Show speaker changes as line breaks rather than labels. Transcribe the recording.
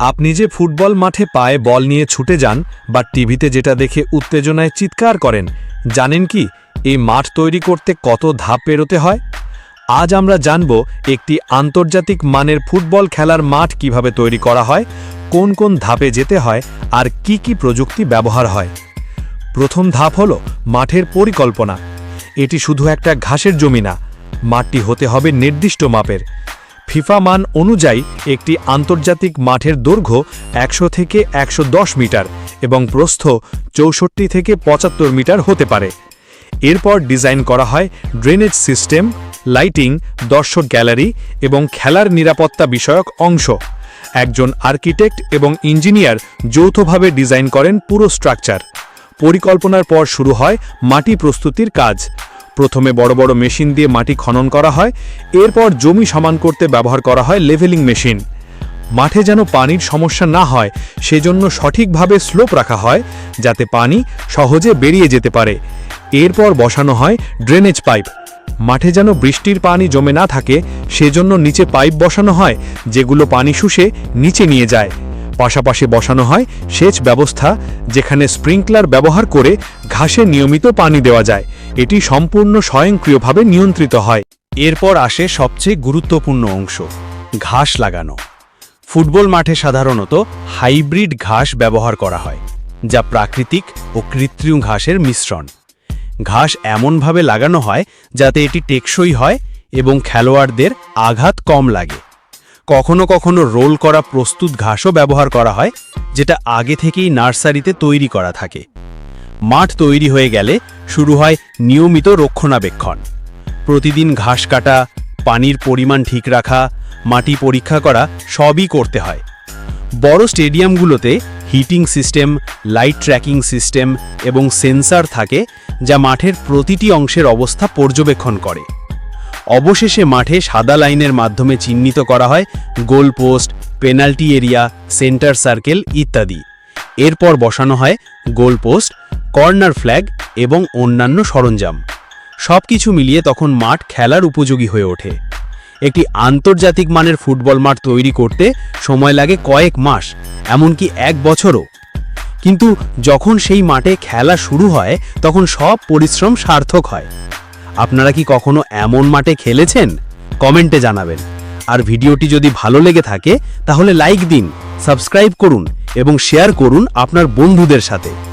আপনি যে ফুটবল মাঠে পায়ে বল নিয়ে ছুটে যান, বা টিভিতে যেটা দেখে উত্তেজনায় চিৎকার করেন, জানেন কি এই মাঠ তৈরি করতে কত ধাপ পেরোতে হয়? আজ আমরা জানব একটি আন্তর্জাতিক মানের ফুটবল খেলার মাঠ কীভাবে তৈরি করা হয়, কোন কোন ধাপে যেতে হয়, আর কি কি প্রযুক্তি ব্যবহার হয়। প্রথম ধাপ হল মাঠের পরিকল্পনা। এটি শুধু একটা ঘাসের জমি না, মাঠটি হতে হবে নির্দিষ্ট মাপের। ফিফা মান অনুযায়ী একটি আন্তর্জাতিক মাঠের দৈর্ঘ্য একশো থেকে একশো দশ মিটার এবং প্রস্থ চৌষট্টি থেকে পঁচাত্তর মিটার হতে পারে। এরপর ডিজাইন করা হয় ড্রেনেজ সিস্টেম, লাইটিং, দর্শক গ্যালারি এবং খেলার নিরাপত্তা বিষয়ক অংশ। একজন আর্কিটেক্ট এবং ইঞ্জিনিয়ার যৌথভাবে ডিজাইন করেন পুরো স্ট্রাকচার। পরিকল্পনার পর শুরু হয় মাটি প্রস্তুতির কাজ। প্রথমে বড় বড় মেশিন দিয়ে মাটি খনন করা হয়, এরপর জমি সমান করতে ব্যবহার করা হয় লেভেলিং মেশিন। মাঠে যেন পানির সমস্যা না হয়, সেজন্য সঠিকভাবে স্লোপ রাখা হয়, যাতে পানি সহজে বেরিয়ে যেতে পারে। এরপর বসানো হয় ড্রেনেজ পাইপ। মাঠে যেন বৃষ্টির পানি জমে না থাকে, সেজন্য নিচে পাইপ বসানো হয়, যেগুলো পানি শুষে নিচে নিয়ে যায়। পাশাপাশি বসানো হয় সেচ ব্যবস্থা, যেখানে স্প্রিংকলার ব্যবহার করে ঘাসে নিয়মিত পানি দেওয়া যায়। এটি সম্পূর্ণ স্বয়ংক্রিয়ভাবে নিয়ন্ত্রিত হয়।
এরপর আসে সবচেয়ে গুরুত্বপূর্ণ অংশ, ঘাস লাগানো। ফুটবল মাঠে সাধারণত হাইব্রিড ঘাস ব্যবহার করা হয়, যা প্রাকৃতিক ও কৃত্রিম ঘাসের মিশ্রণ। ঘাস এমনভাবে লাগানো হয় যাতে এটি টেকসই হয় এবং খেলোয়াড়দের আঘাত কম লাগে। কখনো কখনো রোল করা প্রস্তুত ঘাসও ব্যবহার করা হয়, যেটা আগে থেকেই নার্সারিতে তৈরি করা থাকে। মাঠ তৈরি হয়ে গেলে শুরু হয় নিয়মিত রক্ষণাবেক্ষণ। প্রতিদিন ঘাস কাটা, পানির পরিমাণ ঠিক রাখা, মাটি পরীক্ষা করা সবই করতে হয়। বড় স্টেডিয়ামগুলোতে heating system, light tracking system এবং সেন্সার থাকে যা মাঠের প্রতিটি অংশের অবস্থা পর্যবেক্ষণ করে। অবশেষে মাঠে সাদা লাইনের মাধ্যমে চিহ্নিত করা হয় goal post, penalty area, centre circle ইত্যাদি। এরপর বসানো হয় গোল পোস্ট কর্নার ফ্ল্যাগ এবং অন্যান্য সরঞ্জাম। সবকিছু মিলিয়ে তখন মাঠ খেলার উপযোগী হয়ে ওঠে। একটি আন্তর্জাতিক মানের ফুটবল মাঠ তৈরি করতে সময় লাগে কয়েক মাস, এমনকি এক বছরও। কিন্তু যখন সেই মাঠে খেলা শুরু হয়, তখন সব পরিশ্রম সার্থক হয়। আপনারা কি কখনো এমন মাঠে খেলেছেন? কমেন্টে জানাবেন। আর ভিডিওটি যদি ভালো লেগে থাকে, তাহলে লাইক দিন, সাবস্ক্রাইব করুন এবং শেয়ার করুন আপনার বন্ধুদের সাথে।